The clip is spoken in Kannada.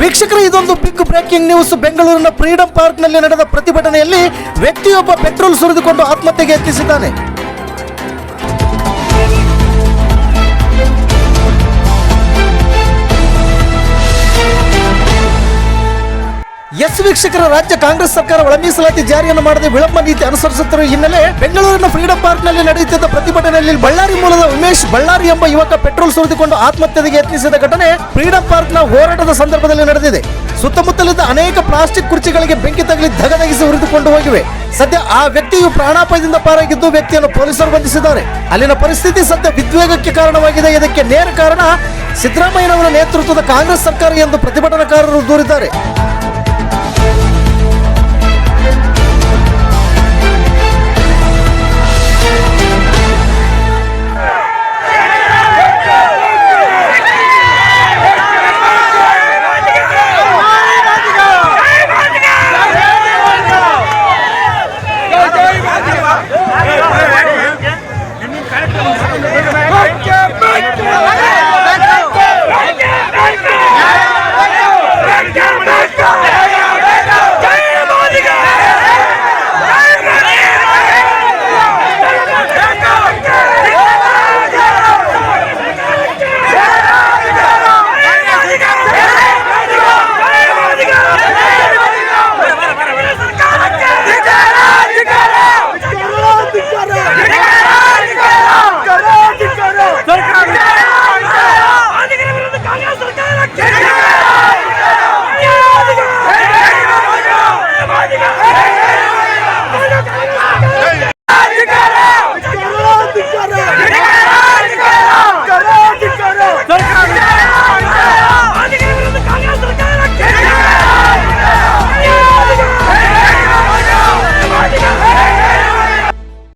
ವೀಕ್ಷಕರು, ಇದೊಂದು ಬಿಗ್ ಬ್ರೇಕಿಂಗ್ ನ್ಯೂಸ್ ಬೆಂಗಳೂರಿನ ಫ್ರೀಡಂ ಪಾರ್ಕ್ನಲ್ಲಿ ನಡೆದ ಪ್ರತಿಭಟನೆಯಲ್ಲಿ ವ್ಯಕ್ತಿಯೊಬ್ಬ ಪೆಟ್ರೋಲ್ ಸುರಿದುಕೊಂಡು ಆತ್ಮಹತ್ಯೆಗೆ ಯತ್ನಿಸಿದ್ದಾನೆ. ಎಸ್ ವೀಕ್ಷಕರ ರಾಜ್ಯ ಕಾಂಗ್ರೆಸ್ ಸರ್ಕಾರ ಒಳ ಮೀಸಲಾತಿ ಜಾರಿಯನ್ನು ಮಾಡದೆ ವಿಳಂಬ ನೀತಿ ಅನುಸರಿಸುತ್ತಿರುವ ಹಿನ್ನೆಲೆ ಬೆಂಗಳೂರಿನ ಫ್ರೀಡಂ ಪಾರ್ಕ್ನಲ್ಲಿ ನಡೆಯುತ್ತಿದ್ದ ಪ್ರತಿಭಟನೆಯಲ್ಲಿ ಬಳ್ಳಾರಿ ಮೂಲದ ಉಮೇಶ್ ಬಳ್ಳಾರಿ ಎಂಬ ಯುವಕ ಪೆಟ್ರೋಲ್ ಸುರಿದುಕೊಂಡು ಆತ್ಮಹತ್ಯೆಗೆ ಯತ್ನಿಸಿದ ಘಟನೆ ಫ್ರೀಡಂ ಪಾರ್ಕ್ನ ಹೋರಾಟದ ಸಂದರ್ಭದಲ್ಲಿ ನಡೆದಿದೆ. ಸುತ್ತಮುತ್ತಲಿದ್ದ ಅನೇಕ ಪ್ಲಾಸ್ಟಿಕ್ ಕುರ್ಚಿಗಳಿಗೆ ಬೆಂಕಿ ತಗಲಿ ಧಗಧಗಿಸಿ ಉರಿದುಕೊಂಡು ಹೋಗಿವೆ. ಸದ್ಯ ಆ ವ್ಯಕ್ತಿಯು ಪ್ರಾಣಾಪಾಯದಿಂದ ಪಾರಾಗಿದ್ದು ವ್ಯಕ್ತಿಯನ್ನು ಪೊಲೀಸರು ಬಂಧಿಸಿದ್ದಾರೆ. ಅಲ್ಲಿನ ಪರಿಸ್ಥಿತಿ ಸದ್ಯ ವಿದ್ವೇಗಕ್ಕೆ ಕಾರಣವಾಗಿದೆ. ಇದಕ್ಕೆ ನೇರ ಕಾರಣ ಸಿದ್ದರಾಮಯ್ಯನವರ ನೇತೃತ್ವದ ಕಾಂಗ್ರೆಸ್ ಸರ್ಕಾರ ಎಂದು ಪ್ರತಿಭಟನಾಕಾರರು ದೂರಿದ್ದಾರೆ. Get out!